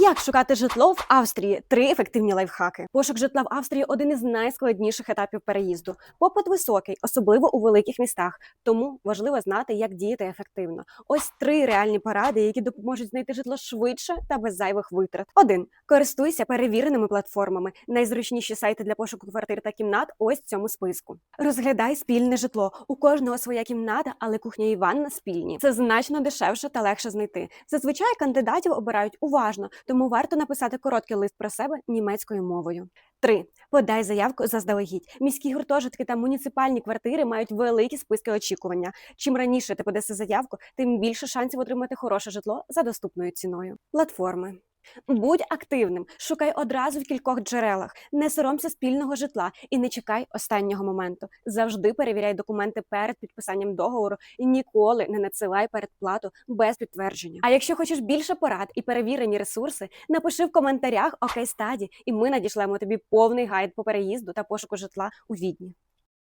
Як шукати житло в Австрії? Три ефективні лайфхаки. Пошук житла в Австрії один із найскладніших етапів переїзду. Попит високий, особливо у великих містах. Тому важливо знати, як діяти ефективно. Ось три реальні поради, які допоможуть знайти житло швидше та без зайвих витрат. Один користуйся перевіреними платформами. Найзручніші сайти для пошуку квартир та кімнат ось в цьому списку. Розглядай спільне житло. У кожного своя кімната, але кухня і ванна спільні. Це значно дешевше та легше знайти. Зазвичай кандидатів обирають уважно, тому варто написати короткий лист про себе німецькою мовою. 3. Подай заявку заздалегідь. Міські гуртожитки та муніципальні квартири мають великі списки очікування. Чим раніше ти подаси заявку, тим більше шансів отримати хороше житло за доступною ціною. Платформи. Будь активним, шукай одразу в кількох джерелах, не соромся спільного житла і не чекай останнього моменту. Завжди перевіряй документи перед підписанням договору і ніколи не надсилай передплату без підтвердження. А якщо хочеш більше порад і перевірені ресурси, напиши в коментарях «Окей стаді, і ми надішлемо тобі повний гайд по переїзду та пошуку житла у відні.